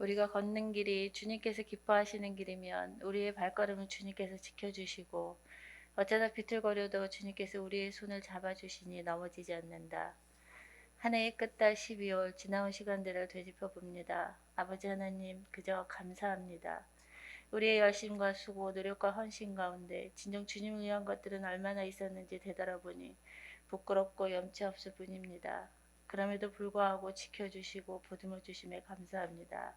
우리가 걷는 길이 주님께서 기뻐하시는 길이면 우리의 발걸음을 주님께서 지켜주시고 어쩌다 비틀거려도 주님께서 우리의 손을 잡아주시니 넘어지지 않는다. 한 해의 끝달 12월 지나온 시간들을 되짚어 봅니다. 아버지 하나님 그저 감사합니다. 우리의 열심과 수고, 노력과 헌신 가운데 진정 주님을 위한 것들은 얼마나 있었는지 되돌아보니 부끄럽고 염치 없을 뿐입니다. 그럼에도 불구하고 지켜주시고 보듬어 주심에 감사합니다.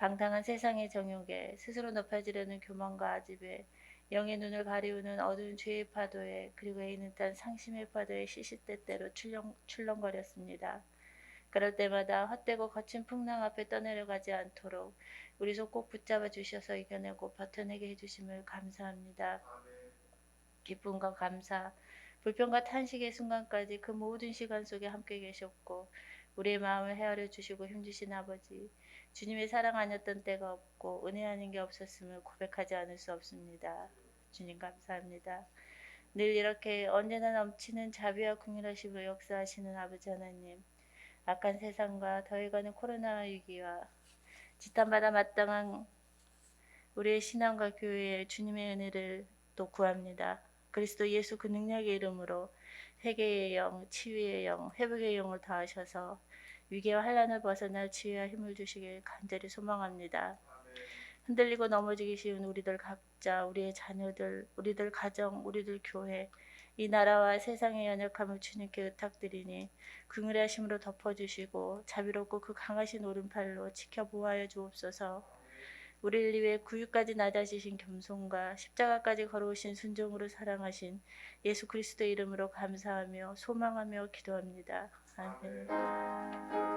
방탕한 세상의 정욕에 스스로 높아지려는 교만과 아집에 영의 눈을 가리우는 어두운 죄의 파도에 그리고 애인은 딴 상심의 파도에 시시때때로 출렁, 출렁거렸습니다. 그럴 때마다 헛되고 거친 풍랑 앞에 떠내려가지 않도록 우리 손 꼭 붙잡아 주셔서 이겨내고 버텨내게 해주심을 감사합니다. 기쁨과 감사, 불평과 탄식의 순간까지 그 모든 시간 속에 함께 계셨고 우리의 마음을 헤아려 주시고 힘주신 아버지 주님의 사랑 아니었던 때가 없고 은혜 아닌 게 없었음을 고백하지 않을 수 없습니다. 주님 감사합니다. 늘 이렇게 언제나 넘치는 자비와 긍휼하심으로 역사하시는 아버지 하나님 악한 세상과 더해가는 코로나 위기와 지탄받아 마땅한 우리의 신앙과 교회에 주님의 은혜를 또 구합니다. 그리스도 예수 그 능력의 이름으로 회개의 영, 치유의 영, 회복의 영을 다하셔서 위기와 환란을 벗어날 지혜와 힘을 주시길 간절히 소망합니다. 흔들리고 넘어지기 쉬운 우리들 각자, 우리의 자녀들, 우리들 가정, 우리들 교회, 이 나라와 세상의 연약함을 주님께 의탁드리니 긍휼의 하심으로 덮어주시고 자비롭고 그 강하신 오른팔로 지켜 보호하여 주옵소서. 우리를 위해 구유까지 낮아지신 겸손과 십자가까지 걸어오신 순종으로 사랑하신 예수 그리스도의 이름으로 감사하며 소망하며 기도합니다. 아멘.